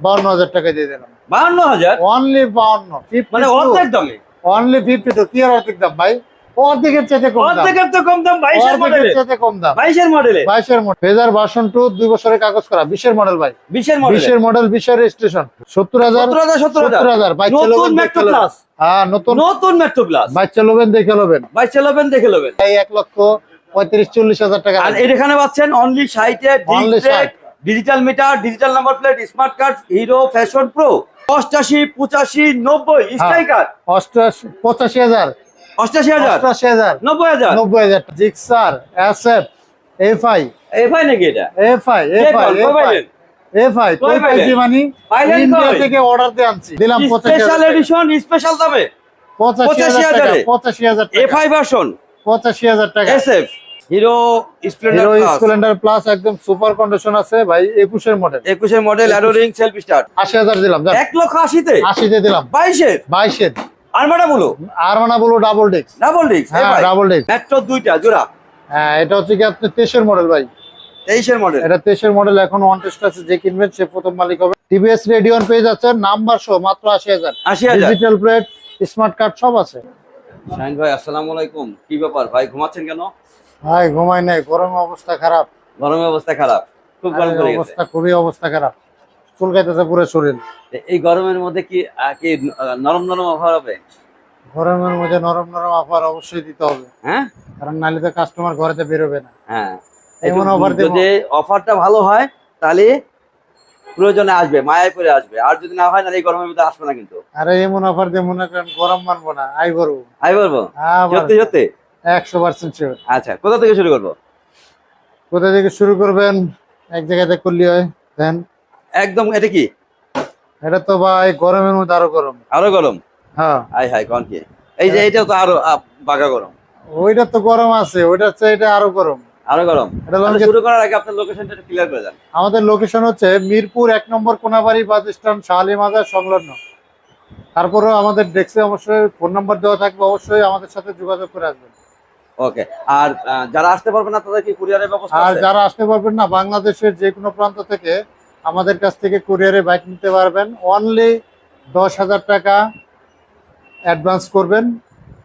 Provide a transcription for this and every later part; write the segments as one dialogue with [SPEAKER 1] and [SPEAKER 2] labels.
[SPEAKER 1] বাউন্ন হাজার টাকা দিয়ে দিলাম।
[SPEAKER 2] বাহান্ন হাজার?
[SPEAKER 1] অনলি বাউন্ন
[SPEAKER 2] মানে অর্ধেক দামে?
[SPEAKER 1] অনলি ফিফটি টু কি আর অর্ধেক দাম ভাই? অর্ধেকের চাইতে কম
[SPEAKER 2] অর্ধেকের তো কম দাম বাইশের
[SPEAKER 1] কম দাম।
[SPEAKER 2] বাইশের মডেলে
[SPEAKER 1] বাইশের মডেল ফেজার ভার্সন টু দুই বছরের কাগজ করা। বিশের মডেল ভাই।
[SPEAKER 2] বিশের মডেলে
[SPEAKER 1] বিশের মডেল বিশের রেজিস্ট্রেশন সত্তর হাজার
[SPEAKER 2] সত্তর হাজার নতুন মেট্রো প্লাস
[SPEAKER 1] হ্যাঁ নতুন।
[SPEAKER 2] নতুন মেট্রো প্লাস
[SPEAKER 1] বাচ্চা লোবেন দেখে লোবেন
[SPEAKER 2] বাইশে লবেন দেখে লবেন
[SPEAKER 1] এই এক লক্ষ পঁয়ত্রিশ চল্লিশ হাজার টাকা
[SPEAKER 2] আর এখানে পাচ্ছেন অনলি সাইটে
[SPEAKER 1] ষাট।
[SPEAKER 2] Digital meter digital number plate smart card Hero Passion Pro অষ্টাশি পঁচাশি নব্বই
[SPEAKER 1] হ্যাঁ।
[SPEAKER 2] স্ট্রাইকার
[SPEAKER 1] অষ্টাশি পঁচাশি হাজার।
[SPEAKER 2] অষ্টাশি হাজার?
[SPEAKER 1] অষ্টাশি হাজার।
[SPEAKER 2] নব্বই হাজার?
[SPEAKER 1] নব্বই হাজার। Gixxer S F F I
[SPEAKER 2] এই নাকি এটা?
[SPEAKER 1] এফ আই এফ
[SPEAKER 2] কে
[SPEAKER 1] আই
[SPEAKER 2] কই
[SPEAKER 1] পাইছি মানে ইন্ডিয়া থেকে অর্ডার দিয়ে আনছি। দিলাম পঁচাশি
[SPEAKER 2] স্পেশাল
[SPEAKER 1] হাজার
[SPEAKER 2] এডিশন স্পেশাল দামে।
[SPEAKER 1] পঁচাশি
[SPEAKER 2] পঁচাশি
[SPEAKER 1] হাজার টাকা
[SPEAKER 2] হাজারে?
[SPEAKER 1] পঁচাশি হাজার
[SPEAKER 2] এফ
[SPEAKER 1] টাকা
[SPEAKER 2] আই ভার্সন
[SPEAKER 1] পঁচাশি হাজার টাকা।
[SPEAKER 2] SF Hero Splendor
[SPEAKER 1] Hero Splendor Plus একদম সুপার কন্ডিশন আছে ভাই একুশের মডেল
[SPEAKER 2] একুশের model alloy ring self start
[SPEAKER 1] আশি হাজার দিলাম যান।
[SPEAKER 2] এক লক্ষ আশিতে?
[SPEAKER 1] আশিতে দিলাম।
[SPEAKER 2] বাইশের?
[SPEAKER 1] বাইশের।
[SPEAKER 2] আরমাটা বলো
[SPEAKER 1] আর মানা বলো ডাবল ডিস্ক
[SPEAKER 2] ডাবল ডিস্ক
[SPEAKER 1] হ্যাঁ ডাবল ডিস্ক
[SPEAKER 2] মেট্রো দুইটা জোড়া।
[SPEAKER 1] হ্যাঁ এটা হচ্ছে কি আপনার তেইশের মডেল ভাই?
[SPEAKER 2] তেইশের মডেল
[SPEAKER 1] এটা তেইশের মডেল এখন ওয়ান টেস্ট আছে যে কিনবেন সে প্রথম মালিক হবে। টিভিএস রেডিয়ন পেয়ে যাচ্ছে নাম্বার সহ মাত্র আশি হাজার।
[SPEAKER 2] আশি হাজার।
[SPEAKER 1] ডিজিটাল প্লেট স্মার্ট কার্ড সব আছে।
[SPEAKER 2] শাহিন ভাই আসসালামু আলাইকুম। কি ব্যাপার ভাই ঘুমাচ্ছেন কেন?
[SPEAKER 1] ভাই ঘুমাই নাই গরমে অবস্থা খারাপ।
[SPEAKER 2] গরমের অবস্থা খারাপ খুব গরম পড়ে গেছে।
[SPEAKER 1] অবস্থা খুবই অবস্থা খারাপ। চুলকাইতেছে পুরো শরীর।
[SPEAKER 2] এই গরমের মধ্যে কি কি নরম নরম অফার হবে?
[SPEAKER 1] গরমের মধ্যে নরম নরম অফার অবশ্যই দিতে হবে।
[SPEAKER 2] হ্যাঁ?
[SPEAKER 1] কারণ নাহলে তো কাস্টমার ঘরেতে বেরোবে না।
[SPEAKER 2] হ্যাঁ।
[SPEAKER 1] এমন অফার।
[SPEAKER 2] যদি অফারটা ভালো হয় তাহলে প্রয়োজনে আসবে মায়ায় করে আসবে। আর যদি না হয় তাহলে এই গরমের মধ্যে আসবে না কিন্তু।
[SPEAKER 1] আরে এমন অফার দিয়ে মনে করেন গরম মানবো না আই বলব
[SPEAKER 2] আমি বলব সত্যি সত্যি?
[SPEAKER 1] একশো পার্সেন্ট শিওর
[SPEAKER 2] আচ্ছা কোথা থেকে শুরু করব?
[SPEAKER 1] কোথা থেকে শুরু করবেন? এক জায়গাতে করলি হয় দেন।
[SPEAKER 2] একদম এটা কি?
[SPEAKER 1] এটা তো ভাই গরমের মধ্যে আরও গরম।
[SPEAKER 2] আরও গরম?
[SPEAKER 1] হ্যাঁ।
[SPEAKER 2] আই হাই কন কি? এই যে এইটাও তো আরও বাঘা গরম।
[SPEAKER 1] ওইটা তো গরম আছে ওইটা এটা আরও গরম।
[SPEAKER 2] আরও গরম?
[SPEAKER 1] এটা
[SPEAKER 2] শুরু করার আগে আপনার লোকেশনটা ক্লিয়ার করে
[SPEAKER 1] আমাদের লোকেশন হচ্ছে মিরপুর এক নম্বর কোনাবাড়ি বাস স্ট্যান্ড শাহালি মাজার সংলগ্ন। তারপরেও আমাদের ডেস্কে অবশ্যই ফোন নাম্বার দেওয়া থাকবে অবশ্যই আমাদের সাথে যোগাযোগ করে আসবেন।
[SPEAKER 2] ওকে আর যারা আসতে পারবে না তাদের কি কুরিয়ারের ব্যবস্থা
[SPEAKER 1] আর যারা আসতে পারবেন না বাংলাদেশের যে কোনো প্রান্ত থেকে আমাদের কাছ থেকে কুরিয়ারে বাইক নিতে পারবেন। অনলি দশ হাজার টাকা অ্যাডভান্স করবেন।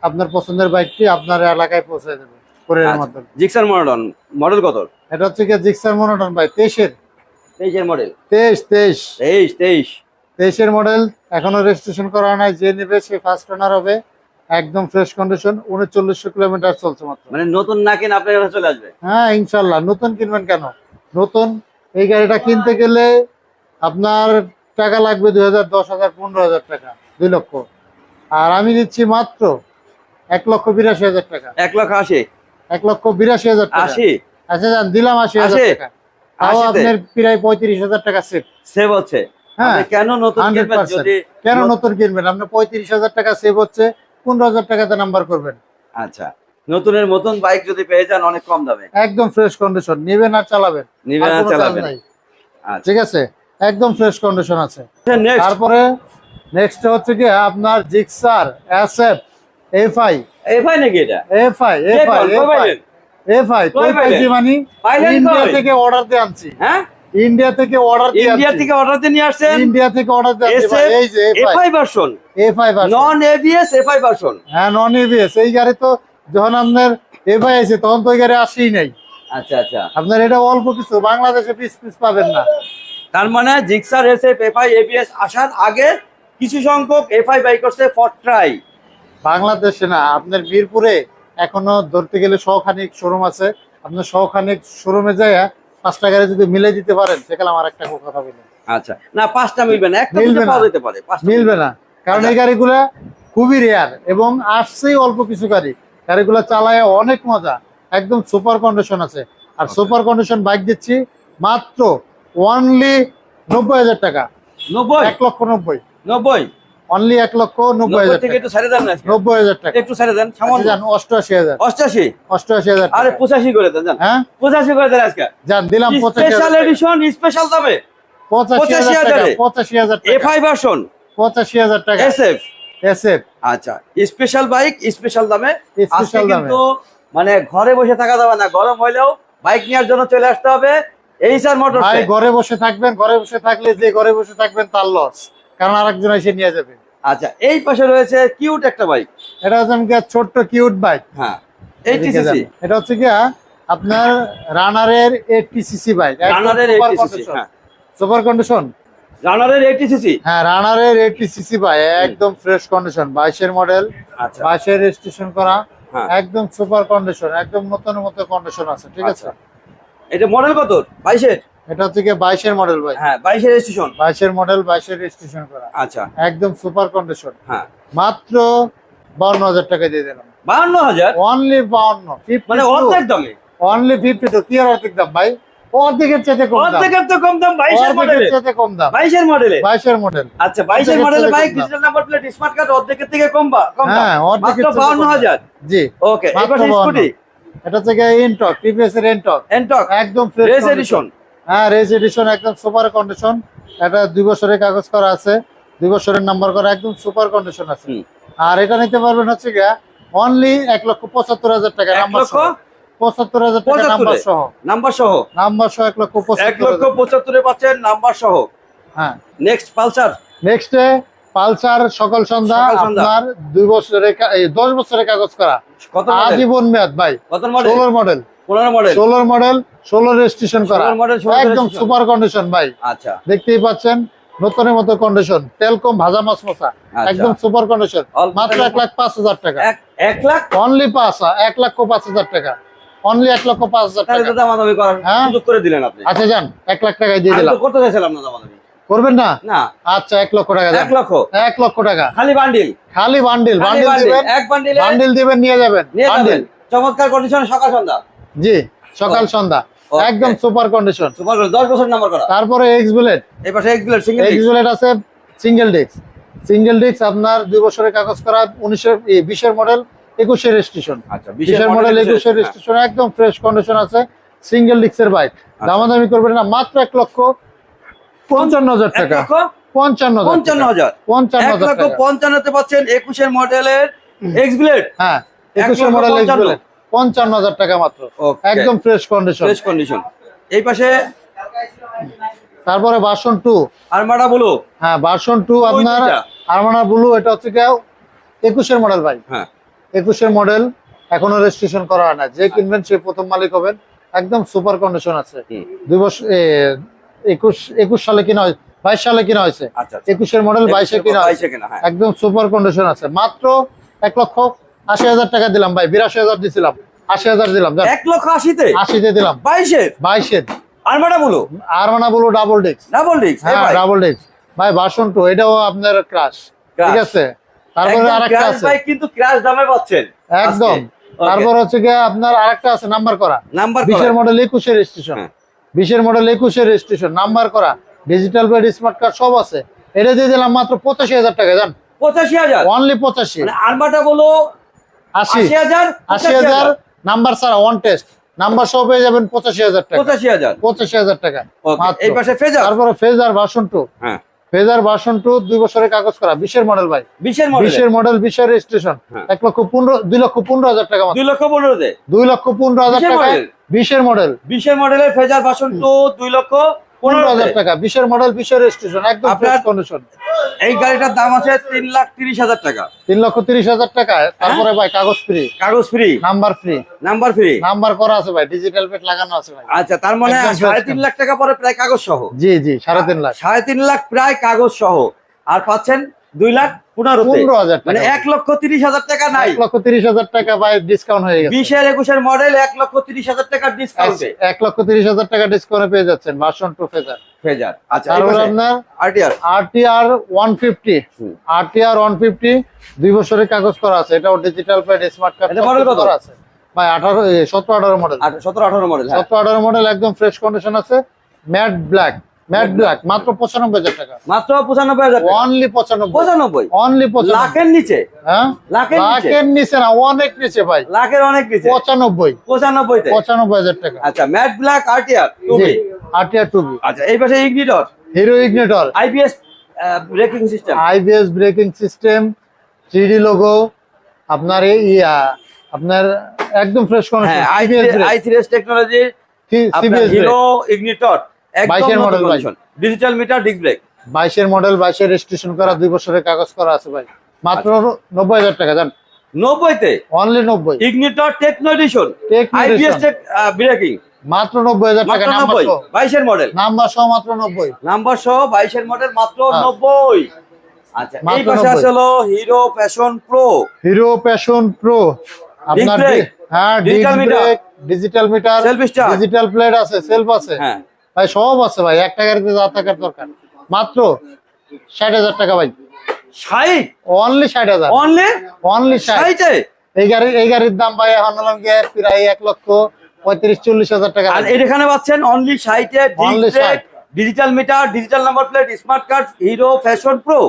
[SPEAKER 1] আপনার পছন্দের বাইকটি আপনার এলাকায় পৌঁছে দেবে কুরিয়ারের
[SPEAKER 2] আচ্ছা।
[SPEAKER 1] মাধ্যমে।
[SPEAKER 2] জিক্সার মডেল মডেল কত?
[SPEAKER 1] এটা হচ্ছে কি জিক্সার মনোটন ভাই তেইশের।
[SPEAKER 2] তেইশের মডেল
[SPEAKER 1] তেইশ তেইশ।
[SPEAKER 2] তেইশ তেইশ।
[SPEAKER 1] তেইশের মডেল এখনও রেজিস্ট্রেশন করা নাই যে নেবে সে ফার্স্ট ওনার হবে। একদম ফ্রেশ কন্ডিশন উনচল্লিশশো কিলোমিটার চলছে মাত্র।
[SPEAKER 2] মানে নতুন না কিনে আপনার কাছে চলে আসবে?
[SPEAKER 1] হ্যাঁ ইনশাল্লাহ। নতুন কিনবেন কেন? নতুন এই গাড়িটা কিনতে গেলে আপনার টাকা লাগবে দুই হাজার দশ হাজার পনেরো হাজার টাকা দুই লক্ষ। আর আমি দিচ্ছি মাত্র এক লক্ষ বিরাশি হাজার টাকা।
[SPEAKER 2] এক লক্ষ আশি।
[SPEAKER 1] এক লক্ষ বিরাশি হাজার টাকা।
[SPEAKER 2] আশি?
[SPEAKER 1] আচ্ছা যান দিলাম আশি হাজার? টাকা। তাও আপনার প্রায় পঁয়ত্রিশ হাজার টাকা সেভ
[SPEAKER 2] সেভ হচ্ছে।
[SPEAKER 1] হ্যাঁ
[SPEAKER 2] কেন নতুন
[SPEAKER 1] হান্ড্রেড
[SPEAKER 2] কিনবেন যদি
[SPEAKER 1] কেন নতুন কিনবেন? আপনি পঁয়ত্রিশ হাজার টাকা সেভ হচ্ছে। পনেরো হাজার টাকাতে নাম্বার করবেন।
[SPEAKER 2] আচ্ছা নতুনের মতন বাইক যদি পেয়ে যান অনেক কম দামে।
[SPEAKER 1] একদম ফ্রেশ কন্ডিশন নেবেন আর চালাবেন।
[SPEAKER 2] নিবেন
[SPEAKER 1] আর
[SPEAKER 2] চালাবেন। আচ্ছা।
[SPEAKER 1] ঠিক আছে? একদম ফ্রেশ কন্ডিশন আছে। তারপরে নেক্সট হচ্ছে কি আপনার জিক্সার এসএফ এফআই
[SPEAKER 2] এই ভাই নাকি এটা?
[SPEAKER 1] FI FI? এফআই
[SPEAKER 2] কই
[SPEAKER 1] কই পাইছি মানে ইন্ডিয়া থেকে অর্ডার দিয়ে আনছি।
[SPEAKER 2] হ্যাঁ?
[SPEAKER 1] ইন্ডিয়া থেকে অর্ডার
[SPEAKER 2] ইন্ডিয়া থেকে অর্ডার দিয়ে নিয়ে আসছেন?
[SPEAKER 1] ইন্ডিয়া থেকে অর্ডার এই যে FI
[SPEAKER 2] FI version
[SPEAKER 1] FI
[SPEAKER 2] non ABS FI version
[SPEAKER 1] হ্যাঁ নন এবিএস এই গাড়ি তো যখন আপনার এফআই আছে তখন তো ওই গাড়ি আসেই নাই।
[SPEAKER 2] আচ্ছা আচ্ছা।
[SPEAKER 1] আপনার এটা অল্প কিছু বাংলাদেশে পিস পিস পাবেন না।
[SPEAKER 2] তার মানে জিক্সার এসএফ এফআই এবিএস আসার আগে কিছু সংখ্যক এফআই বাইক করছে ফর ট্রাই
[SPEAKER 1] বাংলাদেশে না আপনার মিরপুরে এখনও ধরতে গেলে শখানিক শোরুম আছে। আপনার শখানিক শোরুমে যায় পাঁচটা গাড়ি যদি মিলে দিতে পারেন সেখানে আমার একটা কথা বলবেন
[SPEAKER 2] আচ্ছা। না পাঁচটা মিলবে না একটা
[SPEAKER 1] মিলবে।
[SPEAKER 2] পাওয়া যেতে পারে
[SPEAKER 1] মিলবে না। কারণ এই গাড়িগুলা খুবই রেয়ার এবং আসছেই অল্প কিছু গাড়ি। গাড়িগুলো চালায় অনেক মজা একদম সুপার কন্ডিশন আছে। আর সুপার কন্ডিশন বাইক দিচ্ছি মাত্র অনলি নব্বই হাজার টাকা।
[SPEAKER 2] নব্বই?
[SPEAKER 1] এক লক্ষ নব্বই।
[SPEAKER 2] নব্বই?
[SPEAKER 1] অনলি এক লক্ষ নব্বই হাজার
[SPEAKER 2] থেকে একটু ছাড়ে দেন
[SPEAKER 1] নব্বই হাজার টাকা।
[SPEAKER 2] একটু দেন
[SPEAKER 1] আচ্ছা
[SPEAKER 2] সামান্য
[SPEAKER 1] যান অষ্টআশি হাজার।
[SPEAKER 2] অষ্টাশি
[SPEAKER 1] অষ্টআশি হাজার
[SPEAKER 2] আরে পঁচাশি করে দেন
[SPEAKER 1] হ্যাঁ?
[SPEAKER 2] পঁচাশি করে দেন আজকে।
[SPEAKER 1] যান দিলাম
[SPEAKER 2] স্পেশাল এডিশন স্পেশাল দামে।
[SPEAKER 1] পঁচাশি হাজার পঁচাশি হাজার। টাকা।
[SPEAKER 2] এফআই ভার্সন
[SPEAKER 1] পঁচাশি হাজার টাকা।
[SPEAKER 2] এসএফ
[SPEAKER 1] এসএফ
[SPEAKER 2] আচ্ছা স্পেশাল বাইক স্পেশাল দামে।
[SPEAKER 1] স্পেশাল
[SPEAKER 2] কিন্তু মানে ঘরে বসে থাকা যাবে না। গরম হইলেও বাইক নেওয়ার জন্য চলে আসতে হবে এই স্যার মোটর
[SPEAKER 1] ঘরে বসে থাকবেন ঘরে বসে থাকলে যে ঘরে বসে থাকবেন তার লস কারণ আরেকজন এসে নিয়ে যাবে।
[SPEAKER 2] আচ্ছা এই পাশে রয়েছে কিউট একটা বাইক
[SPEAKER 1] এটা হচ্ছে ছোট্ট কিউট বাইক
[SPEAKER 2] হ্যাঁ এইটি সিসি
[SPEAKER 1] এটা হচ্ছে কি আপনার রানারের এইটটি সিসি বাইক
[SPEAKER 2] রানারের এইটি সিসি হ্যাঁ।
[SPEAKER 1] সুপার কন্ডিশন
[SPEAKER 2] রানারের এইটি সিসি
[SPEAKER 1] হ্যাঁ রানারের এইটটি সিসি বাইক একদম ফ্রেশ কন্ডিশন বাইশের মডেল
[SPEAKER 2] আচ্ছা।
[SPEAKER 1] বাইশের রেজিস্ট্রেশন করা
[SPEAKER 2] হ্যাঁ।
[SPEAKER 1] একদম সুপার কন্ডিশন একদম নতুন মতো কন্ডিশন আছে ঠিক আছে?
[SPEAKER 2] আচ্ছা। এটা মডেল কত? বাইশের?
[SPEAKER 1] এটা হচ্ছে কি বাইশের মডেল ভাই।
[SPEAKER 2] হ্যাঁ বাইশের রেজিস্ট্রেশন
[SPEAKER 1] বাইশের মডেল বাইশের রেজিস্ট্রেশন করা।
[SPEAKER 2] আচ্ছা।
[SPEAKER 1] একদম সুপার কন্ডিশন
[SPEAKER 2] হ্যাঁ।
[SPEAKER 1] মাত্র বাউন্ন হাজার টাকা দিয়ে দিলাম।
[SPEAKER 2] বাহান্ন হাজার?
[SPEAKER 1] অনলি বাউন্ন
[SPEAKER 2] মানে অর্ধেক দামে?
[SPEAKER 1] অনলি ফিফটি কি আর অর্ধেক দাম ভাই? অর্ধেকের চাইতে কম দাম।
[SPEAKER 2] অর্ধেকের তো কম দাম বাইশের
[SPEAKER 1] অর্ধেকের
[SPEAKER 2] মডেলে
[SPEAKER 1] চাইতে কম দাম।
[SPEAKER 2] বাইশের মডেলে
[SPEAKER 1] বাইশের মডেল
[SPEAKER 2] আচ্ছা বাইশের
[SPEAKER 1] অর্ধেকের
[SPEAKER 2] মডেলে
[SPEAKER 1] থেকে
[SPEAKER 2] bike digital number plate smart card অর্ধেকের থেকে কম বা কম দাম।
[SPEAKER 1] হ্যাঁ অর্ধেকের
[SPEAKER 2] মাত্র
[SPEAKER 1] চাইতে কম
[SPEAKER 2] বাহান্ন
[SPEAKER 1] দাম।
[SPEAKER 2] হাজার?
[SPEAKER 1] জি।
[SPEAKER 2] ওকে এবার
[SPEAKER 1] 52
[SPEAKER 2] স্কুটি
[SPEAKER 1] এটা হচ্ছে ইনটক টিপিএস এর ইনটক
[SPEAKER 2] এন্টক
[SPEAKER 1] একদম ফ্রেশ
[SPEAKER 2] এডিশন
[SPEAKER 1] হ্যাঁ রেস এডিশন একদম সুপার কন্ডিশন এটা দুই বছরের কাগজ করা আছে। দুই বছরের নাম্বার করা একদম সুপার কন্ডিশন আছে। আর এটা নিতে পারবেন হচ্ছে গিয়া অনলি এক লক্ষ পঁচাত্তর হাজার টাকা নাম্বার সহ। পঁচাত্তর হাজার টাকা নাম্বার সহ।
[SPEAKER 2] নাম্বার সহ?
[SPEAKER 1] নাম্বার সহ এক লক্ষ
[SPEAKER 2] এক লক্ষ। পঁচাত্তরে পাচ্ছেন নাম্বার সহ।
[SPEAKER 1] হ্যাঁ।
[SPEAKER 2] Next Pulsar?
[SPEAKER 1] নেক্সট পালসার সকাল সন্ধ্যা আপনার দুই বছরের দশ বছরের কাগজ করা।
[SPEAKER 2] কত
[SPEAKER 1] আজীবন মেয়াদ ভাই।
[SPEAKER 2] কত মডেল
[SPEAKER 1] ষোলোর মডেল ষোলোর মডেল ষোলো রেজিস্ট্রেশন করা। একদম সুপার কন্ডিশন ভাই।
[SPEAKER 2] আচ্ছা।
[SPEAKER 1] দেখতেই পাচ্ছেন নতুনের মতো কন্ডিশন তেল কম ভাজা মাছ মশা
[SPEAKER 2] আচ্ছা।
[SPEAKER 1] একদম সুপার কন্ডিশন মাত্র এক লাখ পাঁচ হাজার টাকা।
[SPEAKER 2] এক লাখ?
[SPEAKER 1] অনলি পাঁচ এক লক্ষ পাঁচ হাজার টাকা। অনলি এক লক্ষ পাঁচ হাজার টাকা।
[SPEAKER 2] তো দামাদামি করার
[SPEAKER 1] হ্যাঁ?
[SPEAKER 2] করে দিলেন আপনি।
[SPEAKER 1] আচ্ছা যান এক লাখ টাকায় দিয়ে দিলাম।
[SPEAKER 2] করতে চাইছিলাম না
[SPEAKER 1] করবেন না?
[SPEAKER 2] না।
[SPEAKER 1] আচ্ছা এক লক্ষ টাকা
[SPEAKER 2] এক লক্ষ?
[SPEAKER 1] এক লক্ষ টাকা।
[SPEAKER 2] খালি বান্ডিল
[SPEAKER 1] খালি বান্ডিল বান্ডিল
[SPEAKER 2] বান্ডিল
[SPEAKER 1] দিবেন
[SPEAKER 2] এক বান্ডিল
[SPEAKER 1] বান্ডিল দিবেন নিয়ে যাবেন। বান্ডিল
[SPEAKER 2] চমৎকার কন্ডিশনে সকাল সন্ধ্যা।
[SPEAKER 1] জি সকাল সন্ধ্যা। একদম সুপার কন্ডিশন।
[SPEAKER 2] সুপার দশ বছর নাম্বার করা।
[SPEAKER 1] তারপরে এক্স বুলেট
[SPEAKER 2] এই পাশে X Blade single
[SPEAKER 1] X Blade আছে সিঙ্গেল ডিস্ক সিঙ্গেল ডিস্ক আপনার দুই বছরের কাগজ করা উনিশের বিশের মডেল একুশের রেজিস্ট্রেশন
[SPEAKER 2] আচ্ছা
[SPEAKER 1] বিশের মডেল একুশের রেজিস্ট্রেশন একদম ফ্রেশ কন্ডিশন আছে সিঙ্গেল ডিস্কের বাইক
[SPEAKER 2] আচ্ছা।
[SPEAKER 1] দামাদামি করবেন না মাত্র এক লক্ষ পঞ্চান্ন হাজার
[SPEAKER 2] এক
[SPEAKER 1] টাকা।
[SPEAKER 2] লক্ষ
[SPEAKER 1] পঞ্চান্ন হাজার
[SPEAKER 2] পঞ্চান্ন
[SPEAKER 1] টাকা।
[SPEAKER 2] হাজার।
[SPEAKER 1] পঞ্চান্ন
[SPEAKER 2] এক
[SPEAKER 1] হাজার
[SPEAKER 2] লক্ষ
[SPEAKER 1] টাকা।
[SPEAKER 2] পঞ্চান্নতে পাচ্ছেন একুশের মডেলের এক্সপ্লেট
[SPEAKER 1] হ্যাঁ
[SPEAKER 2] এক
[SPEAKER 1] একুশের মডেল এক্স বুলেট পঞ্চান্ন হাজার টাকা মাত্র। একদম ফ্রেশ কন্ডিশন
[SPEAKER 2] ফ্রেশ কন্ডিশন এই পাশে
[SPEAKER 1] তারপরে ভার্সন টু
[SPEAKER 2] আরমাডা বলো
[SPEAKER 1] হ্যাঁ ভার্সন টু আপনার। আরমানা ব্লু এটা হচ্ছে গিয়ে একুশের মডেল ভাই।
[SPEAKER 2] হ্যাঁ।
[SPEAKER 1] একুশের মডেল এখনও রেজিস্ট্রেশন করা হয় না। যে কিনবেন সে প্রথম মালিক হবেন। একদম সুপার কন্ডিশন আছে। দুই বছর একুশ একুশ সালে কিনা হয়েছে বাইশ সালে কিনা হয়েছে।
[SPEAKER 2] আচ্ছা আচ্ছা।
[SPEAKER 1] একুশের মডেল বাইশে কিনা
[SPEAKER 2] হ্যাঁ।
[SPEAKER 1] একদম সুপার কন্ডিশন আছে। মাত্র এক লক্ষ আশি হাজার টাকা দিলাম ভাই বিরাশি হাজার দিছিলাম। আশি হাজার দিলাম
[SPEAKER 2] এক লক্ষ আশিতে?
[SPEAKER 1] আশিতে দিলাম।
[SPEAKER 2] বাইশের?
[SPEAKER 1] বাইশের।
[SPEAKER 2] আরমাডা বলো?
[SPEAKER 1] আরমানা blue double disc
[SPEAKER 2] double disc
[SPEAKER 1] হ্যাঁ ডাবল ডিস্ক ভাই ভার্সন টু এটাও আপনার ক্রাশ ঠিক আছে? তারপরে আরেকটা আছে।
[SPEAKER 2] বাইক কিন্তু ক্র্যাশ দামে পাচ্ছেন।
[SPEAKER 1] একদম। তারপর হচ্ছে গিয়ে আপনার আরেকটা আছে নাম্বার করা।
[SPEAKER 2] নাম্বার
[SPEAKER 1] বিশের মডেল একুশের রেজিস্ট্রেশন
[SPEAKER 2] হ্যাঁ।
[SPEAKER 1] বিশের মডেল একুশের রেজিস্ট্রেশন নাম্বার করা। ডিজিটাল বেড স্মার্ট কার্ড সব আছে। এটা দিয়ে দিলাম মাত্র পঁচাশি হাজার টাকা জান।
[SPEAKER 2] পঁচাশি হাজার।
[SPEAKER 1] অনলি পঁচাশি।
[SPEAKER 2] মানে আরমাটা বলো
[SPEAKER 1] আশি।
[SPEAKER 2] হাজার
[SPEAKER 1] আশি হাজার। নাম্বার ছাড়া ওয়ান টেস্ট নাম্বার সহ পেয়ে যাবেন পঁচাশি হাজার টাকা।
[SPEAKER 2] পঁচাশি হাজার।
[SPEAKER 1] পঁচাশি হাজার টাকা।
[SPEAKER 2] এই পাশে ফেজার
[SPEAKER 1] তারপরে ফেজার ভার্সন টু
[SPEAKER 2] হ্যাঁ।
[SPEAKER 1] ফেজার ভার্সন টু দুই বছরের কাগজ করা। বিশের মডেল ভাই।
[SPEAKER 2] বিশের মডেল
[SPEAKER 1] বিশের মডেল বিশের রেজিস্ট্রেশন
[SPEAKER 2] হ্যাঁ।
[SPEAKER 1] এক লক্ষ পনেরো দুই লক্ষ পনেরো হাজার টাকা
[SPEAKER 2] দুই লক্ষ পনেরোতে?
[SPEAKER 1] দুই লক্ষ পনেরো হাজার টাকা? বিশের মডেল
[SPEAKER 2] বিশের মডেলের ফেজার ভার্সন টু দুই লক্ষ
[SPEAKER 1] পনেরো হাজার টাকা। বিশের মডেল বিশের রেজিস্ট্রেশন একদম ফ্রেশ কন্ডিশন
[SPEAKER 2] এই গাড়িটার দাম আছে তিন লাখ তিরিশ হাজার টাকা।
[SPEAKER 1] তিন লক্ষ তিরিশ হাজার টাকা। তারপরে ভাই কাগজ ফ্রি
[SPEAKER 2] কাগজ free
[SPEAKER 1] number free
[SPEAKER 2] number free
[SPEAKER 1] number করা আছে ভাই ডিজিটাল পেট লাগানো আছে ভাই।
[SPEAKER 2] আচ্ছা তার মানে সাড়ে তিন লাখ টাকা পরে প্রায় কাগজ সহ?
[SPEAKER 1] জি জি সাড়ে তিন লাখ।
[SPEAKER 2] সাড়ে তিন লাখ প্রায় কাগজ সহ। আর পাচ্ছেন দুই লাখ
[SPEAKER 1] পনেরো হাজার
[SPEAKER 2] মানে এক লক্ষ তিরিশ হাজার টাকা নাই।
[SPEAKER 1] এক লক্ষ তিরিশ হাজার টাকা ডিসকাউন্ট হয়ে গেছে।
[SPEAKER 2] বিশের একুশের মডেল এক লক্ষ তিরিশ হাজার টাকার ডিসকাউন্টে
[SPEAKER 1] এক লক্ষ তিরিশ হাজার টাকা ডিসকাউন্টে পেয়ে যাচ্ছেন ভার্সন টু ফেজার
[SPEAKER 2] ফেজার আচ্ছা
[SPEAKER 1] আপনার
[SPEAKER 2] RTR
[SPEAKER 1] RTR one fifty. RTR one fifty দুই বছরের কাগজ করা আছে। এটাও ডিজিটাল প্লেট স্মার্ট কার্ড
[SPEAKER 2] এটা কত?
[SPEAKER 1] আছে। ভাই আঠারো সতেরো আঠারো মডেল
[SPEAKER 2] সতেরো আঠারো মডেল হ্যাঁ।
[SPEAKER 1] সতেরো আঠারো মডেল একদম ফ্রেশ কন্ডিশন আছে। ম্যাট ব্ল্যাক ম্যাট ব্ল্যাক মাত্র পঁচানব্বই হাজার টাকা।
[SPEAKER 2] মাত্র টাকা।
[SPEAKER 1] অনলি পঁচানব্বই।
[SPEAKER 2] পঁচানব্বই?
[SPEAKER 1] অনলি পঁচানব্বই।
[SPEAKER 2] লাখের নিচে?
[SPEAKER 1] হ্যাঁ?
[SPEAKER 2] লাখের নিচে?
[SPEAKER 1] লাখের নিচে না অনেক নিচে ভাই।
[SPEAKER 2] লাখের অনেক নিচে?
[SPEAKER 1] টাকা।
[SPEAKER 2] আচ্ছা ম্যাট ব্ল্যাক আরটিআর
[SPEAKER 1] আরটিআর
[SPEAKER 2] আচ্ছা এই পাশে Ignitor?
[SPEAKER 1] Hero Ignitor.
[SPEAKER 2] Braking system?
[SPEAKER 1] IBS braking system logo আপনার এই ইয়া আপনার একদম fresh condition
[SPEAKER 2] I
[SPEAKER 1] IBS
[SPEAKER 2] I technology
[SPEAKER 1] CBS
[SPEAKER 2] Hero Ignitor.
[SPEAKER 1] Model ভাই।
[SPEAKER 2] ডিজিটাল মিটার ডিস্ক ব্রেক
[SPEAKER 1] বাইশের মডেল বাইশের রেজিস্ট্রেশন করা দুই বছরের কাগজ করা আছে ভাই। মাত্র
[SPEAKER 2] আচ্ছা।
[SPEAKER 1] নব্বই হাজার টাকা জান?
[SPEAKER 2] নব্বইতে?
[SPEAKER 1] অনলি নব্বই।
[SPEAKER 2] Ignitor techno edition. ব্রেকিং
[SPEAKER 1] মাত্র নব্বই হাজার টাকা নাম্বার
[SPEAKER 2] নব্বই। বাইশের মডেল
[SPEAKER 1] নাম্বার সহ মাত্র নব্বই।
[SPEAKER 2] নাম্বার সহ বাইশের মডেল মাত্র
[SPEAKER 1] হ্যাঁ।
[SPEAKER 2] নব্বই। আচ্ছা এই পাশে
[SPEAKER 1] 90
[SPEAKER 2] আছে হলো Hero Passion Pro
[SPEAKER 1] Hero Passion Pro আপনার হ্যাঁ digital meter
[SPEAKER 2] self start।
[SPEAKER 1] Digital plate আছে সেলফ আছে।
[SPEAKER 2] হ্যাঁ।
[SPEAKER 1] ভাই সব আছে ভাই একটা গাড়িতে যা থাকার দরকার। মাত্র ষাট হাজার টাকা ভাই।
[SPEAKER 2] ষাট?
[SPEAKER 1] অনলি ষাট হাজার।
[SPEAKER 2] অনলি
[SPEAKER 1] অনলি ষাট। এই গাড়ি এই গাড়ির দাম ভাই এখন হলাম গিয়ে প্রায় এক লক্ষ পঁয়ত্রিশ চল্লিশ হাজার টাকা।
[SPEAKER 2] আর এখানে পাচ্ছেন অনলি ষাটে
[SPEAKER 1] 60
[SPEAKER 2] digital meter digital number plate smart card Hero Passion Pro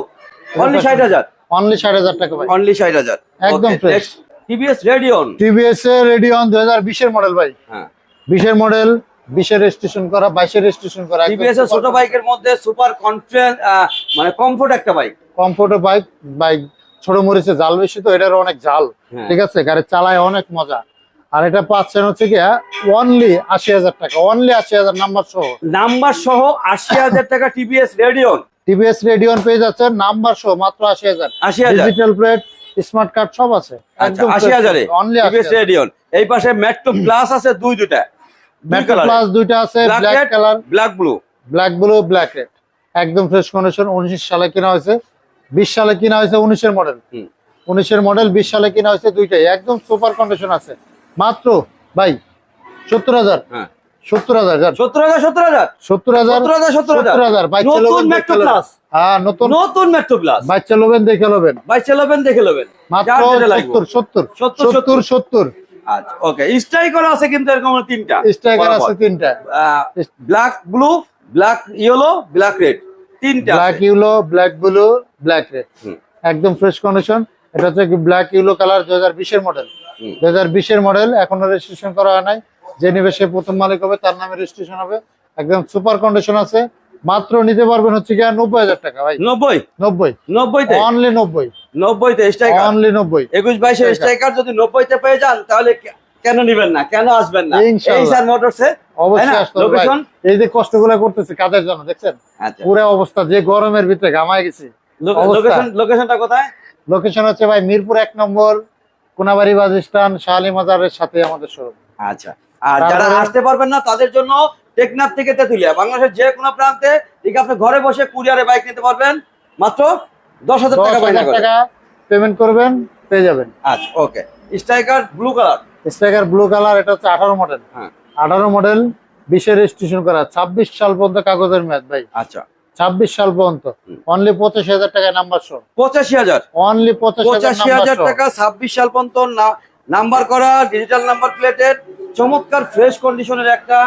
[SPEAKER 2] only ষাট হাজার।
[SPEAKER 1] অনলি ষাট হাজার টাকা ভাই।
[SPEAKER 2] অনলি ষাট হাজার।
[SPEAKER 1] একদম।
[SPEAKER 2] টিভিএস রেডিয়ন
[SPEAKER 1] টিভিএস এর রেডিয়ন দুই হাজার বিশের মডেল ভাই।
[SPEAKER 2] হ্যাঁ।
[SPEAKER 1] বিশের মডেল বিশের রেজিস্ট্রেশন করা বাইশের রেজিস্ট্রেশন করা
[SPEAKER 2] টিভিএস এর ছোট বাইকের মধ্যে সুপার কনফিডেন্স মানে কমফোর্ট একটা বাইক
[SPEAKER 1] কমফোর্ট বাইক বাইক ছোট মরিচে জাল বেশি তো এটার অনেক জাল।
[SPEAKER 2] হ্যাঁ।
[SPEAKER 1] ঠিক আছে? গাড়ি চালায় অনেক মজা। আর এটা পাচ্ছেন হচ্ছে কি অনলি আশি হাজার টাকা অনলি আশি হাজার নাম্বার সহ।
[SPEAKER 2] নাম্বার সহ আশি হাজার টাকা টিভিএস রেডিয়ন
[SPEAKER 1] টিভিএস রেডিয়ন পেয়ে যাচ্ছে নাম্বার সহ মাত্র আশি হাজার।
[SPEAKER 2] আশি হাজার।
[SPEAKER 1] ডিজিটাল প্লেট স্মার্ট কার্ড সব আছে।
[SPEAKER 2] আচ্ছা আশি হাজারে।
[SPEAKER 1] অনলি
[SPEAKER 2] টিভিএস রেডিয়ন এই পাশে মেট্রো প্লাস আছে দুই দুটা
[SPEAKER 1] দুইটা প্লাস একদম ফ্রেশ কন্ডিশন 19 সালে কিনা হয়েছে। 20 সালে কিনা হয়েছে 19 মডেল 19 মডেল 20 সালে কিনা হয়েছে দুইটাই। একদম সুপার কন্ডিশন আছে। মাত্র ভাই 70000
[SPEAKER 2] হ্যাঁ। 70000 70000
[SPEAKER 1] 70000
[SPEAKER 2] 70000
[SPEAKER 1] 70000 70000
[SPEAKER 2] নতুন মেট্রো
[SPEAKER 1] হ্যাঁ,
[SPEAKER 2] প্লাস
[SPEAKER 1] নতুন।
[SPEAKER 2] নতুন প্লাস
[SPEAKER 1] বাচ্চা লোবেন দেখে লোবেন।
[SPEAKER 2] বাচ্চা
[SPEAKER 1] মাত্র 70
[SPEAKER 2] আচ্ছা ওকে স্ট্রাইক করা আছে কিন্তু এরকম তিনটা।
[SPEAKER 1] স্ট্রাইকার আছে তিনটা।
[SPEAKER 2] Black blue black yellow black red তিনটা
[SPEAKER 1] black. Yellow black blue black red একদম ফ্রেশ কন্ডিশন এটা হচ্ছে ব্ল্যাক ইউলো কালার দুই হাজার বিশের মডেল। দুই হাজার বিশের মডেল এখনও রেজিস্ট্রেশন করা হয় নাই। যে নিবে সে প্রথম মালিক হবে তার নামে রেজিস্ট্রেশন হবে। একদম সুপার কন্ডিশন আছে। মাত্র নিতে পারবেন হচ্ছে গিয়ে নব্বই হাজার টাকা ভাই।
[SPEAKER 2] নব্বই?
[SPEAKER 1] নব্বই।
[SPEAKER 2] নব্বইতে?
[SPEAKER 1] অনলি নব্বই।
[SPEAKER 2] নব্বইতে স্ট্রাইকার
[SPEAKER 1] অনলি নব্বই।
[SPEAKER 2] একুশ বাইশের। স্ট্রাইকার যদি নব্বইতে পেয়ে যান তাহলে কেন নিবেন না? কেন আসবেন না?
[SPEAKER 1] ইনশাআল্লাহ।
[SPEAKER 2] মোটরসে
[SPEAKER 1] অবশ্যই আসতে হবে ভাই।
[SPEAKER 2] লোকেশন
[SPEAKER 1] এই যে কষ্টগুলো করতেছে কাদের জন্য দেখছেন?
[SPEAKER 2] আচ্ছা।
[SPEAKER 1] পুরো অবস্থা যে গরমের ভিতরে ঘামায় গেছি।
[SPEAKER 2] লোকেশন লোকেশনটা কোথায়?
[SPEAKER 1] লোকেশন হচ্ছে ভাই মিরপুর এক নম্বর কোনাবাড়ি বাস স্ট্যান্ড শাহালি মাজারের সাথে আমাদের শোরুম।
[SPEAKER 2] আচ্ছা। আর যারা আসতে পারবেন না তাদের জন্য টেকনাফ থেকে তেতুলিয়া বাংলাদেশের যে কোনো প্রান্তে ঠিক আপনি ঘরে বসে কুরিয়ারে বাইক নিতে পারবেন। মাত্র দশ হাজার টাকা
[SPEAKER 1] টাকা পেমেন্ট করবেন পেয়ে যাবেন।
[SPEAKER 2] আচ্ছা okay. Striker blue colour.
[SPEAKER 1] Striker blue colour এটা হচ্ছে আঠারো মডেল
[SPEAKER 2] হ্যাঁ।
[SPEAKER 1] আঠারো মডেল বিশে রেজিস্ট্রেশন করা। ছাব্বিশ সাল পর্যন্ত কাগজের মেয়াদ ভাই।
[SPEAKER 2] আচ্ছা।
[SPEAKER 1] ছাব্বিশ সাল পর্যন্ত। অনলি পঁচাশি হাজার টাকায় নাম্বার শো
[SPEAKER 2] পঁচাশি হাজার?
[SPEAKER 1] অনলি পঁচাশি
[SPEAKER 2] পঁচাশি হাজার টাকা ছাব্বিশ সাল পর্যন্ত নাম্বার করা ডিজিটাল নাম্বার প্লেটের চমৎকার ফ্রেশ কন্ডিশনের একটা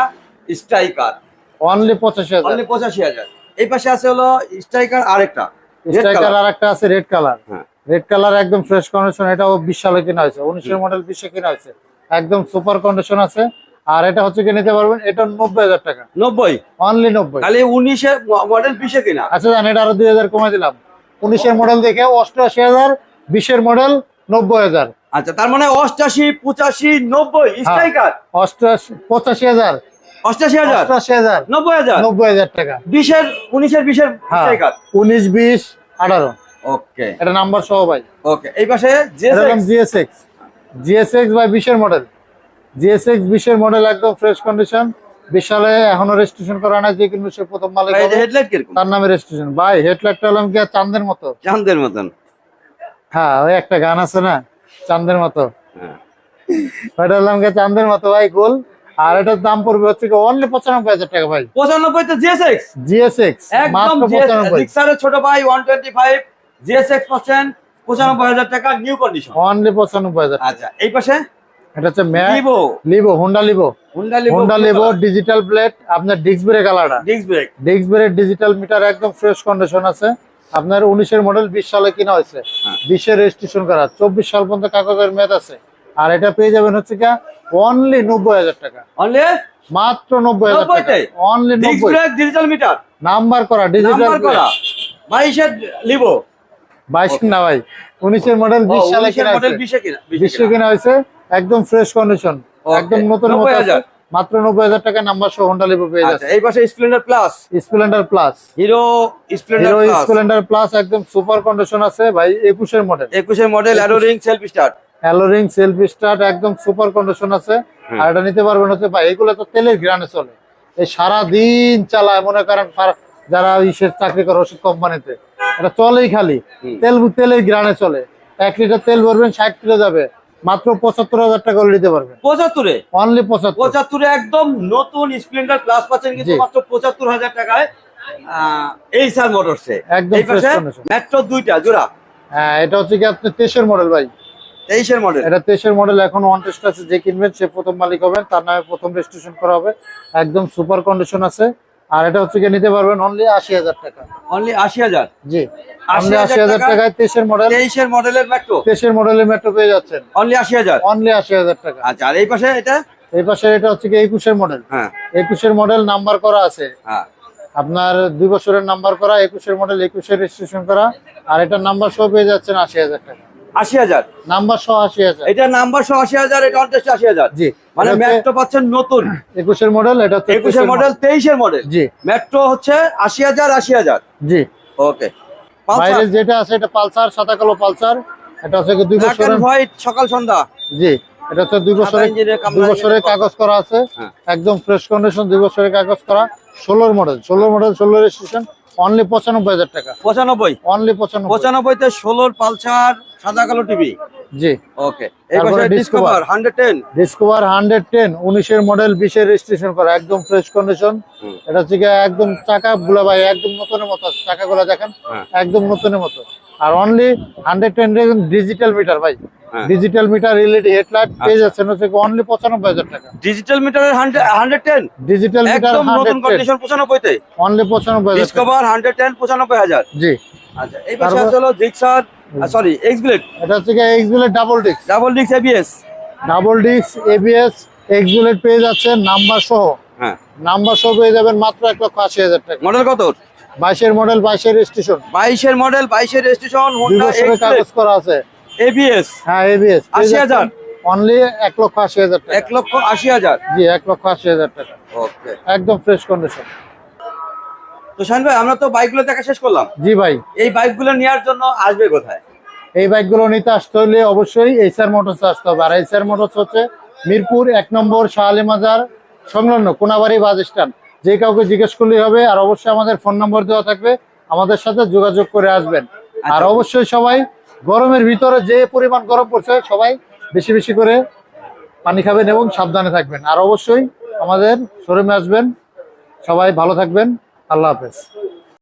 [SPEAKER 2] স্ট্রাইকার।
[SPEAKER 1] অনলি পঁচাশি হাজার।
[SPEAKER 2] অনলি পঁচাশি হাজার। এই পাশে আছে হলো স্ট্রাইকার আরেকটা
[SPEAKER 1] স্ট্রাইকার
[SPEAKER 2] color।
[SPEAKER 1] আর একটা আছে রেড কালার।
[SPEAKER 2] হ্যাঁ।
[SPEAKER 1] রেড কালার একদম ফ্রেশ কন্ডিশন এটাও বিশ সালে কেনা হয়েছে উনিশের মডেল বিশে কেনা হয়েছে। একদম সুপার কন্ডিশন আছে। আর এটা হচ্ছে কি নিতে পারবেন এটা নব্বই হাজার টাকা।
[SPEAKER 2] নব্বই?
[SPEAKER 1] অনলি নব্বই।
[SPEAKER 2] খালি উনিশে মডেল বিশে কিনা?
[SPEAKER 1] আচ্ছা জান এটা আরও দুই হাজার কমে দিলাম। উনিশের মডেল দেখে অষ্টআশি হাজার বিশের মডেল নব্বই হাজার।
[SPEAKER 2] আচ্ছা তার মানে অষ্টাশি পঁচাশি নব্বই
[SPEAKER 1] হ্যাঁ।
[SPEAKER 2] স্ট্রাইকার।
[SPEAKER 1] অষ্টআশি পঁচাশি হাজার
[SPEAKER 2] অষ্টাশি হাজার?
[SPEAKER 1] হাজার।
[SPEAKER 2] নব্বই হাজার?
[SPEAKER 1] নব্বই হাজার টাকা।
[SPEAKER 2] বিশের উনিশের বিশের
[SPEAKER 1] হ্যাঁ উনিশ বিশ আঠারো।
[SPEAKER 2] ওকে।
[SPEAKER 1] এটা নাম্বার সহ ভাই।
[SPEAKER 2] ওকে এই পাশে
[SPEAKER 1] জিএসএক্স জিএসএক্স বাই বিশের মডেল জিএসএক্স বিশের মডেল একদম ফ্রেশ কন্ডিশন এখনও রেজিস্ট্রেশন করা নাই যে কিন্তু সে প্রথম মালিক
[SPEAKER 2] হেডলাইট কীরকম?
[SPEAKER 1] তার নামে রেজিস্ট্রেশন ভাই হেডলাইটটা হলাম কি চাঁদের মতো।
[SPEAKER 2] চাঁদের মতন।
[SPEAKER 1] হ্যাঁ ওই একটা গান আছে না? চাঁদের মতো।
[SPEAKER 2] হ্যাঁ।
[SPEAKER 1] ওইটা হলাম কি চাঁদের মতো ভাই গোল। আর এটার দাম পড়বে হচ্ছে অনলি পঁচানব্বই হাজার টাকা ভাই।
[SPEAKER 2] পঁচানব্বই তো জিএসএক্স
[SPEAKER 1] জিএসএক্স
[SPEAKER 2] একদম
[SPEAKER 1] পঁচানব্বই।
[SPEAKER 2] ছোট ভাই ওয়ান টোয়েন্টি ফাইভ জিএসএক্স পাচ্ছেন পঁচানব্বই হাজার টাকা নিউ কন্ডিশন
[SPEAKER 1] অনলি পঁচানব্বই হাজার
[SPEAKER 2] আচ্ছা এই পাশে?
[SPEAKER 1] এটা হচ্ছে Livo Honda Livo
[SPEAKER 2] Honda Livo
[SPEAKER 1] Honda Livo digital plate আপনার ডিস্ক ব্রেক আলাদা
[SPEAKER 2] disc brake
[SPEAKER 1] disc brake digital meter একদম ফ্রেশ কন্ডিশন আছে। আপনার উনিশের মডেল বিশ সালে কিনা হয়েছে।
[SPEAKER 2] হ্যাঁ।
[SPEAKER 1] বিশে রেজিস্ট্রেশন করা। চব্বিশ সাল পর্যন্ত কাগজের মেয়াদ আছে। আর এটা পেয়ে যাবেন হচ্ছে কি অনলি নব্বই হাজার টাকা।
[SPEAKER 2] অনলি
[SPEAKER 1] মাত্র নব্বই হাজার টাকা। অনলি নব্বই।
[SPEAKER 2] ডিজিটাল মিটার
[SPEAKER 1] নাম্বার করা ডিজিটাল
[SPEAKER 2] করা। বাইশের লিভো
[SPEAKER 1] বাইশ না ভাই? উনিশের মডেল বিশ সালে কিনা
[SPEAKER 2] মডেল বিশে কিনা
[SPEAKER 1] বিশে কিনা। হয়েছে? একদম ফ্রেশ কন্ডিশন একদম নতুন। মাত্র নব্বই হাজার টাকা নাম্বার সহ হোন্ডা লিভো পেয়ে
[SPEAKER 2] আচ্ছা
[SPEAKER 1] যাচ্ছে
[SPEAKER 2] এই পাশে Splendor Plus
[SPEAKER 1] Splendor Plus
[SPEAKER 2] Hero Splendor
[SPEAKER 1] Hero
[SPEAKER 2] Plus
[SPEAKER 1] Splendor Plus একদম সুপার কন্ডিশন আছে। ভাই একুশের মডেল
[SPEAKER 2] একুশের model alloy ring self start
[SPEAKER 1] alloy ring self start একদম সুপার কন্ডিশন আছে। আর এটা নিতে পারবেন হচ্ছে ভাই এগুলো তো তেলের গ্রানে চলে। এই সারা দিন চালায় মনে করেন যারা ইসের চাকরি করে ওষুধ কোম্পানিতে এটা চলেই খালি। তেল তেলের গ্রানে চলে। এক লিটার তেল ভরবেন ষাট কিলো যাবে। মাত্র পঁচাত্তর হাজার টাকা করে নিতে পারবেন।
[SPEAKER 2] পঁচাত্তরে?
[SPEAKER 1] অনলি পঁচাত্তর।
[SPEAKER 2] পঁচাত্তরে একদম নতুন স্প্লেন্ডার প্লাস পাচ্ছেন কিন্তু মাত্র পঁচাত্তর হাজার টাকায় এই সার মোটরসে
[SPEAKER 1] একদম।
[SPEAKER 2] মেট্রো দুইটা জোড়া।
[SPEAKER 1] হ্যাঁ এটা হচ্ছে কি আপনার তেইশের মডেল ভাই?
[SPEAKER 2] তেইশের মডেল
[SPEAKER 1] এটা তেইশের মডেল এখন ওয়ান টেস্ট আছে যে কিনবেন সে প্রথম মালিক হবেন তার নামে প্রথম রেজিস্ট্রেশন করা হবে। একদম সুপার কন্ডিশন আছে। আর এটা হচ্ছে কি নিতে পারবেন অনলি আশি হাজার টাকা।
[SPEAKER 2] অনলি আশি হাজার?
[SPEAKER 1] জি।
[SPEAKER 2] 80,000
[SPEAKER 1] অনলি আশি হাজার
[SPEAKER 2] টাকা?
[SPEAKER 1] টাকায় তেইশের মডেল
[SPEAKER 2] তেইশের মডেলের মেট্রো
[SPEAKER 1] তেইশের মডেলের মেট্রো পেয়ে যাচ্ছেন।
[SPEAKER 2] অনলি আশি হাজার?
[SPEAKER 1] অনলি আশি হাজার টাকা।
[SPEAKER 2] আচ্ছা আর এই পাশে এটা?
[SPEAKER 1] এই পাশে এটা হচ্ছে কি একুশের মডেল
[SPEAKER 2] হ্যাঁ।
[SPEAKER 1] একুশের মডেল নাম্বার করা আছে।
[SPEAKER 2] হ্যাঁ।
[SPEAKER 1] আপনার দুই বছরের নাম্বার করা একুশের মডেল একুশের রেজিস্ট্রেশন করা। আর এটার নাম্বার সহ পেয়ে যাচ্ছেন আশি হাজার টাকা।
[SPEAKER 2] আশি হাজার।
[SPEAKER 1] নাম্বার সহ আশি হাজার।
[SPEAKER 2] এটা নাম্বার সহ আশি হাজার এটা অনটেস্ট আশি হাজার।
[SPEAKER 1] জি।
[SPEAKER 2] মানে মেট্রো পাচ্ছেন নতুন।
[SPEAKER 1] একুশের মডেল এটা
[SPEAKER 2] একুশের মডেল তেইশের মডেল
[SPEAKER 1] জি।
[SPEAKER 2] মেট্রো হচ্ছে আশি হাজার আশি হাজার।
[SPEAKER 1] জি।
[SPEAKER 2] ওকে
[SPEAKER 1] বাইরে যেটা আছে এটা পালসার সাদা কালো পালসার। এটা হচ্ছে দুই
[SPEAKER 2] এন্ড হোয়াইট সকাল সন্ধ্যা।
[SPEAKER 1] জি। এটা হচ্ছে দুই বছরের দুই বছরের কাগজ করা আছে।
[SPEAKER 2] হ্যাঁ।
[SPEAKER 1] একদম ফ্রেশ কন্ডিশন দুই বছরের কাগজ করা। ষোলোর মডেল ষোলোর মডেল ষোলো রেজিস্ট্রেশন অনলি পঁচানব্বই হাজার টাকা।
[SPEAKER 2] পঁচানব্বই?
[SPEAKER 1] অনলি পঁচানব্বই।
[SPEAKER 2] পঁচানব্বইতে ষোলোর পালসার সাদা কালো টিভি?
[SPEAKER 1] জি।
[SPEAKER 2] Okay. Discover hundred ten
[SPEAKER 1] Discover hundred ten উনিশের মডেল বিশের রেজিস্ট্রেশন করা একদম ফ্রেশ কন্ডিশন এটা হচ্ছে একদম চাকা গুলা ভাই একদম নতুনের মতো আছে। চাকাগুলা দেখেন। একদম নতুনের মতো। আর only hundred ten digital meter ভাই।
[SPEAKER 2] হ্যাঁ।
[SPEAKER 1] ডিজিটাল মিটার এলইডি হেডলাইট পেয়ে যাচ্ছেন হচ্ছে অনলি পঁচানব্বই হাজার টাকা।
[SPEAKER 2] ডিজিটাল মিটারের হান্ড্রেড টেন
[SPEAKER 1] ডিজিটাল মিটার
[SPEAKER 2] একদম নতুন কন্ডিশন
[SPEAKER 1] অনলি পঁচানব্বই হাজার টাকা।
[SPEAKER 2] ডিসকভার হান্ড্রেড টেন পঁচানব্বই হাজার?
[SPEAKER 1] জি।
[SPEAKER 2] আচ্ছা এই পাশে আছে হলো জিক্সার সরি এক্স ব্লেড
[SPEAKER 1] এটা হচ্ছে X Blade double disc
[SPEAKER 2] double ডিক্স ABS
[SPEAKER 1] double disc ABS X Blade পেয়ে যাচ্ছেন নাম্বার সহ।
[SPEAKER 2] হ্যাঁ।
[SPEAKER 1] নাম্বার সহ পেয়ে যাবেন মাত্র এক লক্ষ আশি হাজার টাকা।
[SPEAKER 2] মডেল কত?
[SPEAKER 1] বাইশের মডেল বাইশের স্টেশন
[SPEAKER 2] বাইশের মডেল বাইশের রেজিস্ট্রেশন
[SPEAKER 1] দুই
[SPEAKER 2] হোন্ডা
[SPEAKER 1] বছরের
[SPEAKER 2] এক্স
[SPEAKER 1] কাগজ করা আছে।
[SPEAKER 2] এবিএস
[SPEAKER 1] হ্যাঁ এবিএস
[SPEAKER 2] 80,000
[SPEAKER 1] অনলি এক লক্ষ আশি হাজার টাকা।
[SPEAKER 2] এক লক্ষ আশি হাজার।
[SPEAKER 1] জি এক লক্ষ আশি হাজার টাকা।
[SPEAKER 2] ওকে।
[SPEAKER 1] একদম ফ্রেশ কন্ডিশন
[SPEAKER 2] তো শাহিন ভাই আমরা তো বাইকগুলো দেখা শেষ করলাম।
[SPEAKER 1] জি ভাই।
[SPEAKER 2] এই বাইকগুলো নেওয়ার জন্য আসবে কোথায়?
[SPEAKER 1] এই বাইকগুলো নিতে আসতে হলে অবশ্যই এইচআর মোটরস আসতে হবে। আর এইচআর মোটরস হচ্ছে মিরপুর এক নম্বর শাহালি মাজার সংলগ্ন কোনাবাড়ি বাস স্ট্যান্ড। যে কাউকে জিজ্ঞেস করলেই হবে আর অবশ্যই আমাদের ফোন নম্বর দেওয়া থাকবে আমাদের সাথে যোগাযোগ করে আসবেন। আর
[SPEAKER 2] আচ্ছা।
[SPEAKER 1] অবশ্যই সবাই গরমের ভিতরে যে পরিমাণ গরম পড়ছে সবাই বেশি বেশি করে পানি খাবেন এবং সাবধানে থাকবেন। আর অবশ্যই আমাদের শোরুমে আসবেন। সবাই ভালো থাকবেন। আল্লাহ হাফেজ।